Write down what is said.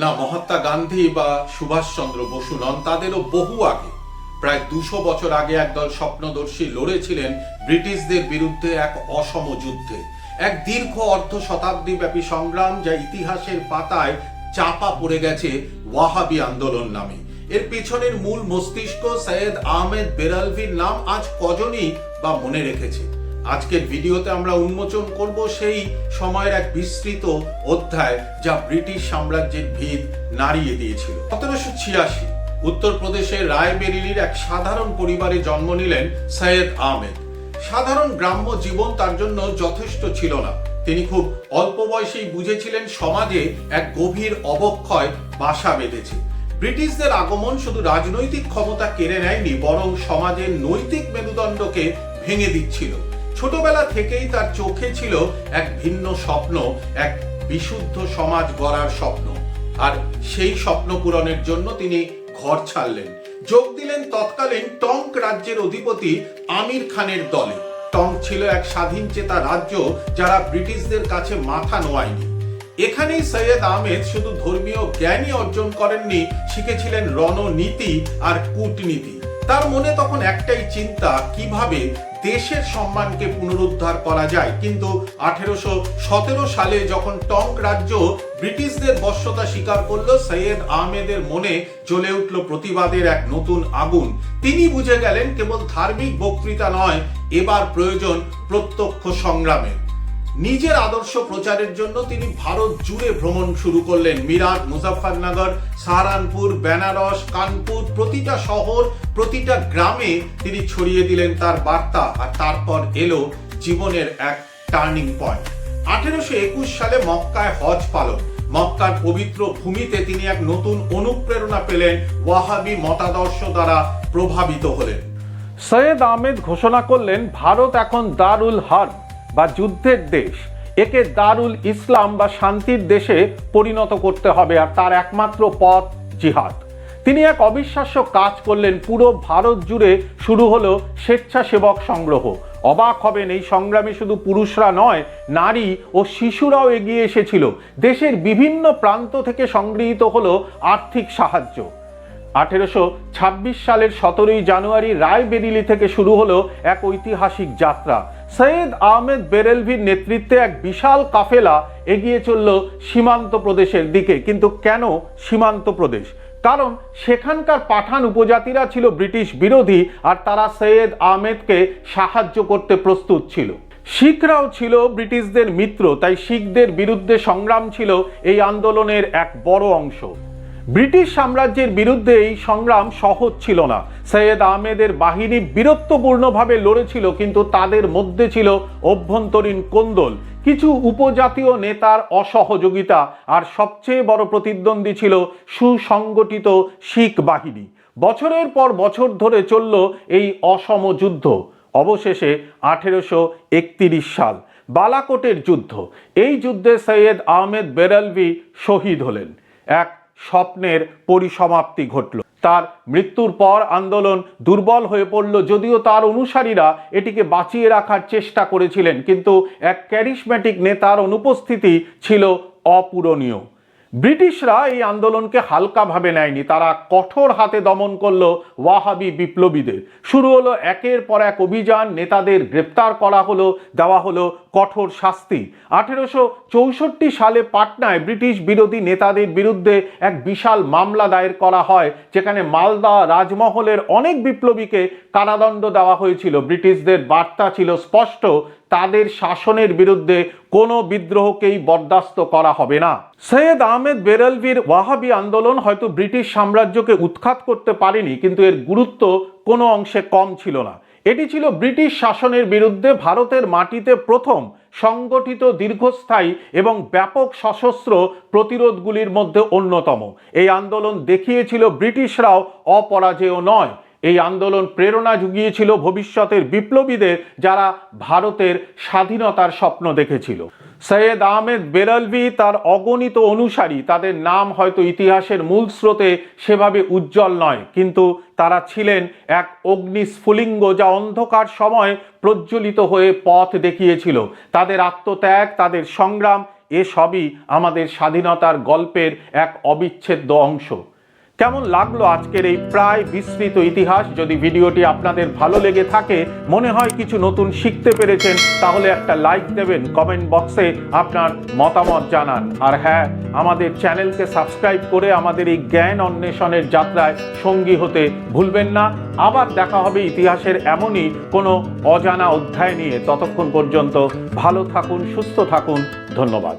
না, মহাত্মা গান্ধী বা সুভাষচন্দ্র বসু নন, তাদেরও বহু আগে, প্রায় দুশো বছর আগে একদল স্বপ্নদর্শী লড়েছিলেন ব্রিটিশদের বিরুদ্ধে এক অসম যুদ্ধে। এক দীর্ঘ অর্ধ শতাব্দী ব্যাপী সংগ্রাম যা ইতিহাসের পাতায় চাপা পড়ে গেছে ওয়াহাবি আন্দোলন নামে। এর পিছনের মূল মস্তিষ্ক সৈয়দ আহমেদ বেরালভির নাম আজ কজনই বা মনে রেখেছে? আজকের ভিডিওতে আমরা উন্মোচন করব সেই সময়ের এক বিস্তৃত অধ্যায় যা ব্রিটিশ সাম্রাজ্যের ভিত নাড়িয়ে দিয়েছিল। সতেরোশো ছিয়াশি, উত্তরপ্রদেশের রায়বেরিলির এক সাধারণ পরিবারে জন্ম নিলেন সৈয়দ আহমেদ। সাধারণ গ্রাম্য জীবন তার জন্য যথেষ্ট ছিল না। তিনি খুব অল্প বয়সেই বুঝেছিলেন সমাজে এক গভীর অবক্ষয় বাসা বেঁধেছে। ব্রিটিশদের আগমন শুধু রাজনৈতিক ক্ষমতা কেড়ে নেয়নি, বরং সমাজের নৈতিক মেরুদণ্ডকে ভেঙে দিচ্ছিল। ছোটবেলা থেকেই তার চোখে ছিল এক ভিন্ন স্বপ্ন, এক বিশুদ্ধ সমাজ গড়ার স্বপ্ন। আর সেই স্বপ্ন পূরণের জন্য তিনি ঘর ছাড়লেন। যোগ দিলেন তৎকালীন টঙ্ক রাজ্যের অধিপতি আমির খানের দলে। টঙ্ক ছিল এক স্বাধীন চেতা রাজ্য যারা ব্রিটিশদের কাছে মাথা নোয়ায়নি। এখানেই সৈয়দ আহমেদ শুধু ধর্মীয় জ্ঞানই অর্জন করেননি, শিখেছিলেন রণনীতি আর কূটনীতি। তার মনে তখন একটাই চিন্তা, কীভাবে দেশের সম্মানকে পুনরুদ্ধার করা যায়? কিন্তু আঠেরোশো সতেরো সালে যখন টঙ্ক রাজ্য ব্রিটিশদের বশ্যতা স্বীকার করল, সৈয়দ আহমেদের মনে জ্বলে উঠল প্রতিবাদের এক নতুন আগুন। তিনি বুঝে গেলেন, কেবল ধার্মিক বক্তৃতা নয়, এবার প্রয়োজন প্রত্যক্ষ সংগ্রামের। নিজের আদর্শ প্রচারের জন্য তিনি ভারত জুড়ে ভ্রমণ শুরু করলেন। মিরাট মুজাফরনগর সাহারানপুর, বেনারস, কানপুর, প্রতিটা শহর, প্রতিটা গ্রামে তিনি ছড়িয়ে দিলেন তার বার্তা আর তারপর এলো জীবনের এক টার্নিং পয়েন্ট। আঠেরোশো একুশ সালে মক্কায় হজ পালন। মক্কার পবিত্র ভূমিতে তিনি এক নতুন অনুপ্রেরণা পেলেন, ওয়াহাবি মতাদর্শ দ্বারা প্রভাবিত হলেন। সৈয়দ আহমেদ ঘোষণা করলেন, ভারত এখন দারুল হার্ব। বা যুদ্ধের দেশ, একে দারুল ইসলাম বা শান্তির দেশে পরিণত করতে হবে আর তার একমাত্র পথ জিহাদ। তিনি এক অবিশ্বাস্য কাজ করলেন, পুরো ভারত জুড়ে শুরু হলো স্বেচ্ছাসেবক সংগ্রহ। অবাক হবেন, এই সংগ্রামে শুধু পুরুষরা নয়, নারী ও শিশুরাও এগিয়ে এসেছিল। দেশের বিভিন্ন প্রান্ত থেকে সংগৃহীত হলো আর্থিক সাহায্য। আঠেরোশো ছাব্বিশ সালের সতেরোই জানুয়ারি রায়বেরিলি থেকে শুরু হলো এক ঐতিহাসিক যাত্রা। সৈয়দ আহমেদ বেরেলভির নেতৃত্বে এক বিশাল কাফেলা এগিয়ে চলল সীমান্ত প্রদেশের দিকে। কিন্তু কেন সীমান্ত প্রদেশ? কারণ সেখানকার পাঠান উপজাতিরা ছিল ব্রিটিশ বিরোধী আর তারা সৈয়দ আহমেদকে সাহায্য করতে প্রস্তুত ছিল। শিখরাও ছিল ব্রিটিশদের মিত্র, তাই শিখদের বিরুদ্ধে সংগ্রাম ছিল এই আন্দোলনের এক বড় অংশ। ব্রিটিশ সাম্রাজ্যের বিরুদ্ধে এই সংগ্রাম সহজ ছিল না। সৈয়দ আহমেদের বাহিনী বীরত্বপূর্ণভাবে লড়েছিল, কিন্তু তাদের মধ্যে ছিল অভ্যন্তরীণ কোন্দল। কিছু উপজাতীয় নেতার অসহযোগিতা আর সবচেয়ে বড় প্রতিদ্বন্দ্বী ছিল সুসংগঠিত শিখ বাহিনী। বছরের পর বছর ধরে চলল এই অসম যুদ্ধ। অবশেষে আঠেরোশো একতিরিশ সাল বালাকোটের যুদ্ধ। এই যুদ্ধে সৈয়দ আহমেদ বেরালভি শহীদ হলেন। এক স্বপ্নের পরিসমাপ্তি ঘটল। তার মৃত্যুর পর আন্দোলন দুর্বল হয়ে পড়ল, যদিও তার অনুসারীরা এটিকে বাঁচিয়ে রাখার চেষ্টা করেছিলেন, কিন্তু এক ক্যারিসম্যাটিক নেতার অনুপস্থিতি ছিল অপূরণীয়। ব্রিটিশরা এই আন্দোলনকে হালকাভাবে নেয়নি, তারা কঠোর হাতে দমন করল ওয়াহাবি বিপ্লবীদের। শুরু হলো একের পর এক অভিযান, নেতাদের গ্রেপ্তার করা হলো, দেওয়া হলো কঠোর শাস্তি। আঠেরোশো চৌষট্টি সালে পাটনায় ব্রিটিশ বিরোধী নেতাদের বিরুদ্ধে এক বিশাল মামলা দায়ের করা হয়, যেখানে মালদা রাজমহলের অনেক বিপ্লবীকে কারাদণ্ড দেওয়া হয়েছিল। ব্রিটিশদের বার্তা ছিল স্পষ্ট, তাদের শাসনের বিরুদ্ধে কোনো বিদ্রোহকেই বরদাস্ত করা হবে না। সৈয়দ আহমেদ বেরালভির ওয়াহাবি আন্দোলন হয়তো ব্রিটিশ সাম্রাজ্যকে উৎখাত করতে পারেনি, কিন্তু এর গুরুত্ব কোনো অংশে কম ছিল না। এটি ছিল ব্রিটিশ শাসনের বিরুদ্ধে ভারতের মাটিতে প্রথম সংগঠিত দীর্ঘস্থায়ী এবং ব্যাপক সশস্ত্র প্রতিরোধগুলির মধ্যে অন্যতম। এই আন্দোলন দেখিয়েছিল ব্রিটিশরাও অপরাজেয় নয়। এই আন্দোলন প্রেরণা জুগিয়েছিল ভবিষ্যতের বিপ্লবীদের যারা ভারতের স্বাধীনতার স্বপ্ন দেখেছিল। সৈয়দ আহমেদ বেরালভি তার অগণিত অনুসারী। তাদের নাম হয়তো ইতিহাসের মূল স্রোতে সেভাবে উজ্জ্বল নয়, কিন্তু তারা ছিলেন এক অগ্নিস্ফুলিঙ্গ যা অন্ধকার সময় প্রজ্বলিত হয়ে পথ দেখিয়েছিল। তাদের আত্মত্যাগ, তাদের সংগ্রাম, এসবই আমাদের স্বাধীনতার গল্পের এক অবিচ্ছেদ্য অংশ। কেমন লাগল আজকের এই প্রায় বিস্তৃত ইতিহাস? যদি ভিডিওটি আপনাদের ভালো লেগে থাকে, মনে হয় কিছু নতুন শিখতে পেরেছেন, তাহলে একটা লাইক দেবেন কমেন্ট বক্সে আপনার মতামত জানান। আর হ্যাঁ আমাদের চ্যানেলকে সাবস্ক্রাইব করে আমাদের এই জ্ঞান অন্বেষণের যাত্রায় সঙ্গী হতে ভুলবেন না। আবার দেখা হবে ইতিহাসের এমনই কোনো অজানা অধ্যায় নিয়ে। ততক্ষণ পর্যন্ত ভালো থাকুন, সুস্থ থাকুন। ধন্যবাদ।